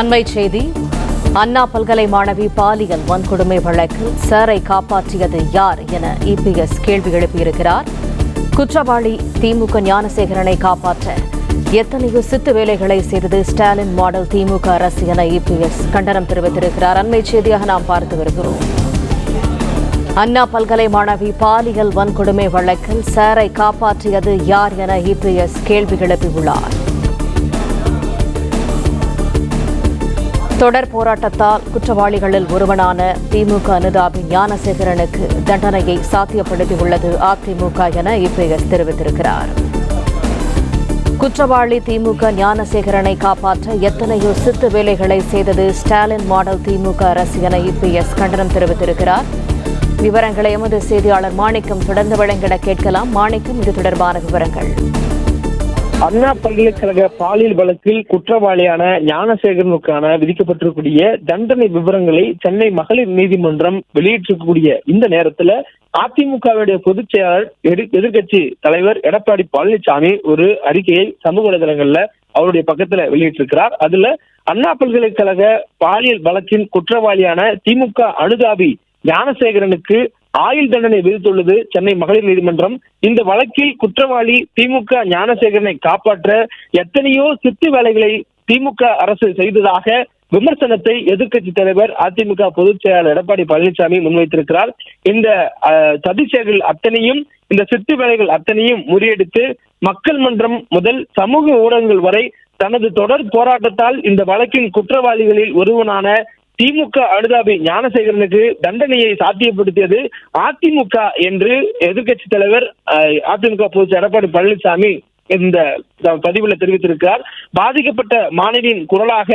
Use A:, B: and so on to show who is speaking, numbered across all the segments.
A: அண்மை செய்தி அண்ணா பல்கலை மாணவி பாலியல் வன்கொடுமை வழக்கில் சாரை காப்பாற்றியது யார் என இபிஎஸ் கேள்வி எழுப்பியிருக்கிறார். குற்றவாளி திமுக ஞானசேகரனை காப்பாற்ற எத்தனையோ சித்து வேலைகளை செய்தது ஸ்டாலின் மாடல் திமுக அரசு என இபிஎஸ் கண்டனம் தெரிவித்திருக்கிறார். அண்மை செய்தியாக நாம் பார்த்து வருகிறோம். அண்ணா பல்கலை மாணவி பாலியல் வன்கொடுமை வழக்கில் சாரை காப்பாற்றியது யார் என இபிஎஸ் கேள்வி எழுப்பியுள்ளார். தொடர் போராட்டத்தால் குற்றவாளிகளில் ஒருவனான திமுக அனுதாபி ஞானசேகரனுக்கு தண்டனையை சாத்தியப்படுத்தியுள்ளது அதிமுக என இபிஎஸ் தெரிவித்திருக்கிறார். குற்றவாளி திமுக ஞானசேகரனை காப்பாற்ற எத்தனையோ சித்து வேலைகளை செய்தது ஸ்டாலின் மாடல் திமுக அரசு என இபிஎஸ் கண்டனம் தெரிவித்திருக்கிறார். விவரங்களை எமது செய்தியாளர் மாணிக்கம் தொடர்ந்து வழங்கிட கேட்கலாம். மாணிக்கம் இது தொடர்பான விவரங்கள்.
B: அண்ணா பல்கலைக்கழக பாலியல் வழக்கில் குற்றவாளியான ஞானசேகரனுக்கான விதிக்கப்பட்டிருக்கூடிய தண்டனை விவரங்களை சென்னை மகளிர் நீதிமன்றம் வெளியிட்டிருக்கக்கூடிய இந்த நேரத்துல அதிமுகவுடைய பொதுச் செயலாளர் எதிர்- எதிர்க்கட்சி தலைவர் எடப்பாடி பழனிசாமி ஒரு அறிக்கையை சமூக வலைதளங்கள்ல அவருடைய பக்கத்துல வெளியிட்டிருக்கிறார். அதுல அண்ணா பல்கலைக்கழக பாலியல் வழக்கின் குற்றவாளியான திமுக அனுதாபி ஞானசேகரனுக்கு ஆயுள் தண்டனை விதித்துள்ளது சென்னை மகளிர் நீதிமன்றம். இந்த வழக்கில் குற்றவாளி திமுக ஞானசேகரனை காப்பாற்ற எத்தனையோ சித்து வேலைகளை திமுக அரசு செய்ததாக விமர்சனத்தை எதிர்க்கட்சி தலைவர் அதிமுக பொதுச் செயலாளர் எடப்பாடி பழனிசாமி முன்வைத்திருக்கிறார். இந்த அஹ், சதி செயல்கள் அத்தனையும் இந்த சித்து வேலைகள் அத்தனையும் முறியடித்து மக்கள் மன்றம் முதல் சமூக ஊடகங்கள் வரை தனது தொடர் போராட்டத்தால் இந்த வழக்கின் குற்றவாளிகளில் ஒருவனான திமுக அனுதாபி ஞானசேகரனுக்கு தண்டனையை சாத்தியப்படுத்தியது அதிமுக என்று எதிர்க்கட்சி தலைவர் அஹ், அதிமுக பொதுச் எடப்பாடி பழனிசாமி இந்த பதிவுல தெரிவித்திருக்கிறார். பாதிக்கப்பட்ட மாணவியின் குரலாக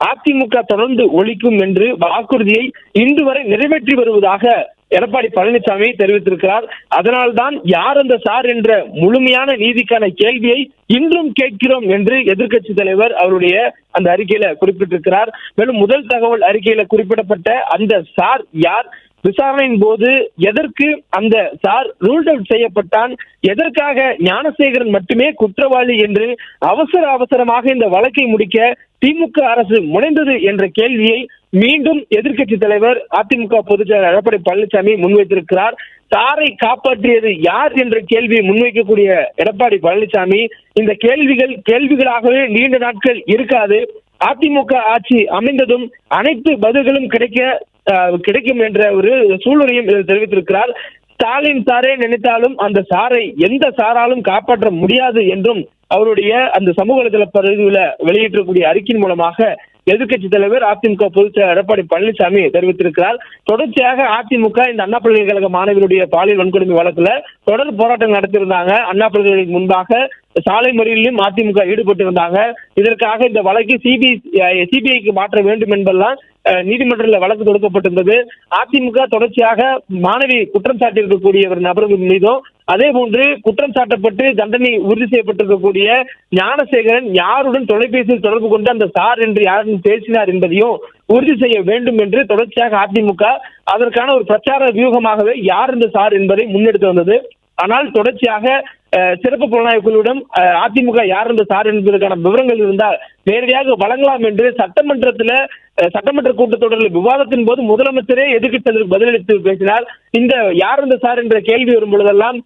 B: அதிமுக தொடர்ந்து ஒழிக்கும் என்று வாக்குறுதியை இன்று வரை நிறைவேற்றி வருவதாக எடப்பாடி பழனிசாமி தெரிவித்திருக்கிறார். அதனால்தான் யார் அந்த சார் என்ற முழுமையான நீதிக்கான கேள்வியை இன்றும் கேட்கிறோம் என்று எதிர்கட்சி தலைவர் அவருடைய அந்த அறிக்கையில குறிப்பிட்டிருக்கிறார். மேலும் முதல் தகவல் அறிக்கையில குறிப்பிடப்பட்ட அந்த சார் யார்? விசாரணையின் போது எதற்கு அந்த சார் ரூல்ட் அவுட் செய்யப்பட்டான்? எதற்காக ஞானசேகரன் மட்டுமே குற்றவாளி என்று அவசர அவசரமாக இந்த வழக்கை முடிக்க திமுக அரசு முனைந்தது என்ற கேள்வியை மீண்டும் எதிர்க்கட்சி தலைவர் அதிமுக பொதுச்செயலாளர் எடப்பாடி பழனிசாமி முன்வைத்திருக்கிறார். சாரை காப்பாற்றியது யார் என்ற கேள்வியை முன்வைக்கக்கூடிய எடப்பாடி பழனிசாமி இந்த கேள்விகள் கேள்விகளாகவே நீண்ட நாட்கள் இருக்காது. அதிமுக ஆட்சி அமைந்ததும் அனைத்து பதில்களும் கிடைக்க கிடைக்கும் என்ற ஒரு சூழ்நிலையும் இதில் தெரிவித்திருக்கிறார். ஸ்டாலின் சாரே நினைத்தாலும் அந்த சாரை எந்த சாராலும் காப்பாற்ற முடியாது என்றும் அவருடைய அந்த சமூக வலைதள பதிவுல வெளியிட்டிருக்கக்கூடிய அறிக்கையின் மூலமாக எதிர்க்கட்சி தலைவர் அதிமுக பொதுச் எடப்பாடி பழனிசாமி தெரிவித்திருக்கிறார். தொடர்ச்சியாக அதிமுக இந்த அண்ணா பல்கலைக்கழக மாணவியுடைய பாலியல் வன்கொடுமை வழக்குல தொடர் போராட்டம் நடத்தியிருந்தாங்க. அண்ணா பல்கலைக்கழகம் முன்பாக சாலை மறியலிலும் அதிமுக ஈடுபட்டு இருந்தாங்க இதற்காக இந்த வழக்கை சிபிஐ சிபிஐக்கு மாற்ற வேண்டும் என்பதெல்லாம் நீதிமன்றத்தில் வழக்கு தொடுக்கப்பட்டிருந்தது. அதிமுக தொடர்ச்சியாக மாணவி குற்றம் சாட்டியிருக்கக்கூடிய ஒரு நபர்கள் மீதும் அதே போன்று குற்றம் சாட்டப்பட்டு தண்டனை உறுதி செய்யப்பட்டிருக்கக்கூடிய ஞானசேகரன் யாருடன் தொலைபேசியில் தொடர்பு கொண்டு அந்த சார் என்று யாருடன் பேசினார் என்பதையும் உறுதி செய்ய வேண்டும் என்று தொடர்ச்சியாக அதிமுக அதற்கான ஒரு பிரச்சார வியூகமாகவே யார் இந்த சார் என்பதை முன்னெடுத்து வந்தது. ஆனால் தொடர்ச்சியாக சிறப்பு புலனாய்வு குழுவிடம் அதிமுக யார் இருந்த சார் என்பதற்கான விவரங்கள் இருந்தால் நேரடியாக வழங்கலாம் என்று சட்டமன்றத்தில் சட்டமன்ற கூட்டத்தொடரில் விவாதத்தின் போது முதலமைச்சரே எதிர்கட்சிகளுக்கு பதிலளித்து பேசினார். இந்த யார் இந்த சார் என்ற கேள்வி வரும் பொழுதெல்லாம்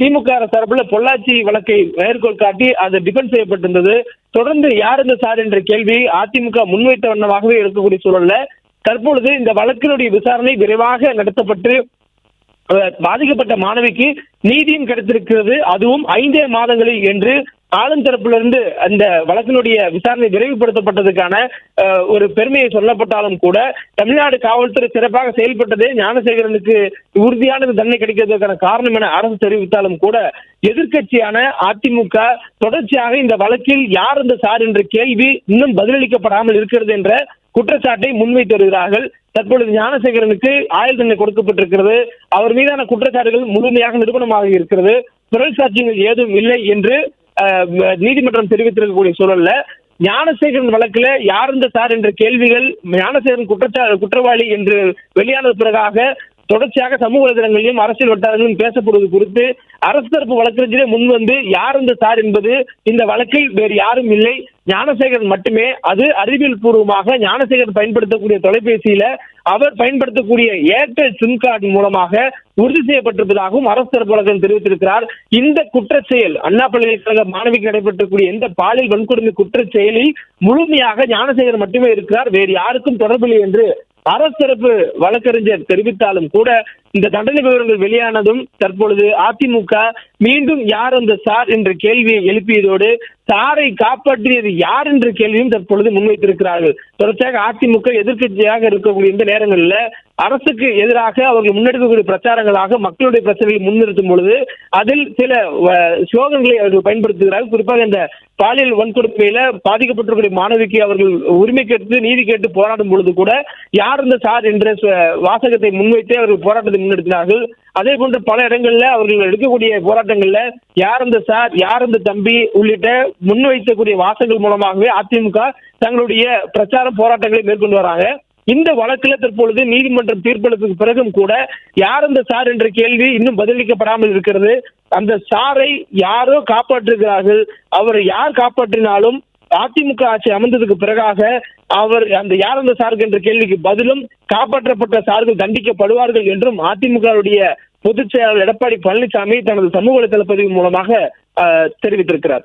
B: திமுக சார்பில் பொள்ளாச்சி வழக்கை மேற்கோள் காட்டி அது டிபெண்ட் செய்யப்பட்டிருந்தது. தொடர்ந்து யார் இந்த சார் என்ற கேள்வி அதிமுக முன்வைத்த வண்ணமாகவே இருக்கக்கூடிய சூழல்ல தற்பொழுது இந்த வழக்கினுடைய விசாரணை விரைவாக நடத்தப்பட்டு பாதிக்கப்பட்ட மாணவிக்கு நீதியும் கிடைத்திருக்கிறது. அதுவும் ஐந்தே மாதங்களில் என்று ஆளும் தரப்பிலிருந்து அந்த வழக்கினுடைய விசாரணை விரைவுபடுத்தப்பட்டதுக்கான ஒரு பெருமையை சொல்லப்பட்டாலும் கூட தமிழ்நாடு காவல்துறை சிறப்பாக செயல்பட்டதே ஞானசேகரனுக்கு உறுதியான தண்டனை கிடைக்கிறதுக்கான காரணம் என அரசு தெரிவித்தாலும் கூட எதிர்க்கட்சியான அதிமுக தொடர்ச்சியாக இந்த வழக்கில் யார் இந்த சார் என்ற கேள்வி இன்னும் பதிலளிக்கப்படாமல் இருக்கிறது என்ற குற்றச்சாட்டை முன்வைத்து வருகிறார்கள். தற்பொழுது ஞானசேகரனுக்கு ஆயுள் தண்டனை கொடுக்கப்பட்டிருக்கிறது. அவர் மீதான குற்றச்சாட்டுகள் முழுமையாக நிரூபணமாக இருக்கிறது. பிறல் சாட்சியங்கள் ஏதும் இல்லை என்று நீதிமன்றம் தெரிவித்திருக்கக்கூடிய சூழல்ல ஞானசேகரன் வழக்குல யார் இந்த சார் என்ற கேள்விகள் ஞானசேகரன் குற்றச்சா குற்றவாளி என்று வெளியான பிறகாக தொடர்ச்சியாக சமூக வலைதளங்களிலும் அரசியல் வட்டாரங்களிலும் பேசப்படுவது குறித்து அரசு தரப்பு வழக்கறிஞரே முன்வந்து யார் இந்த சார் என்பது இந்த வழக்கில் வேறு யாரும் இல்லை. ஞானசேகரன் மட்டுமே அது அறிவியல் பூர்வமாக ஞானசேகரன் பயன்படுத்தக்கூடிய தொலைபேசியில அவர் பயன்படுத்தக்கூடிய ஏர்டெல் சிம் கார்டு மூலமாக உறுதி செய்யப்பட்டிருப்பதாகவும் அரசு தரப்பு தெரிவித்திருக்கிறார். இந்த குற்ற செயல் அண்ணா பல்கலைக்கழக மாணவிக்கு நடைபெற்றக்கூடிய இந்த பாலியல் வன்கொடுமை குற்றச் செயலில் முழுமையாக ஞானசேகரன் மட்டுமே இருக்கிறார். வேறு யாருக்கும் தொடர்பில்லை என்று அரசு தரப்பு வழக்கறிஞர் தெரிவித்தாலும் கூட இந்த தண்டனை விவரங்கள் வெளியானதும் தற்பொழுது அதிமுக மீண்டும் யார் அந்த சார் என்ற கேள்வியை எழுப்பியதோடு சாரை காப்பாற்றியது யார் என்ற கேள்வியும் தற்பொழுது முன்வைத்திருக்கிறார்கள். தொடர்ச்சியாக அதிமுக எதிர்க்கட்சியாக இருக்கக்கூடிய இந்த நேரங்களில் அரசுக்கு எதிராக அவர்கள் முன்னெடுக்கக்கூடிய பிரச்சாரங்களாக மக்களுடைய பிரச்சனைகளை முன்னிறுத்தும் பொழுது அதில் சில ஸ்லோகங்களை அவர்கள் பயன்படுத்துகிறார்கள். குறிப்பாக இந்த பாலியல் வன்கொடுமையில பாதிக்கப்பட்டிருக்கிற மாணவிக்கு அவர்கள் உரிமை கேட்டு நீதி கேட்டு போராடும் பொழுது கூட யார் இந்த சார் என்ற வாசகத்தை முன்வைத்து அவர்கள் போராட்டத்தை முன்னெடுத்தினார்கள் அதே போன்று பல இடங்கள்ல அவர்கள் எடுக்கக்கூடிய போராட்டங்கள்ல யார் இந்த சார் யார் இந்த தம்பி உள்ளிட்ட முன்வைக்கக்கூடிய வாசகங்கள் மூலமாகவே அதிமுக தங்களுடைய பிரச்சார போராட்டங்களை மேற்கொண்டு வராங்க. இந்த வழக்குல தற்பொழுது நீதிமன்றம் தீர்ப்பளிப்புக்கு பிறகும் கூட யார் அந்த சார் என்ற கேள்வி இன்னும் பதிலளிக்கப்படாமல் இருக்கிறது. அந்த சாரை யாரோ காப்பாற்றுகிறார்கள் அவரை யார் காப்பாற்றினாலும் அதிமுக ஆட்சி அமைந்ததுக்கு பிறகாக அவர் அந்த யார் அந்த சார்கள் என்ற கேள்விக்கு பதிலும் காப்பாற்றப்பட்ட சார்கள் தண்டிக்கப்படுவார்கள் என்றும் அதிமுகவுடைய பொதுச் செயலாளர் எடப்பாடி பழனிசாமி தனது சமூக வலைதள பதிவு மூலமாக தெரிவித்திருக்கிறார்.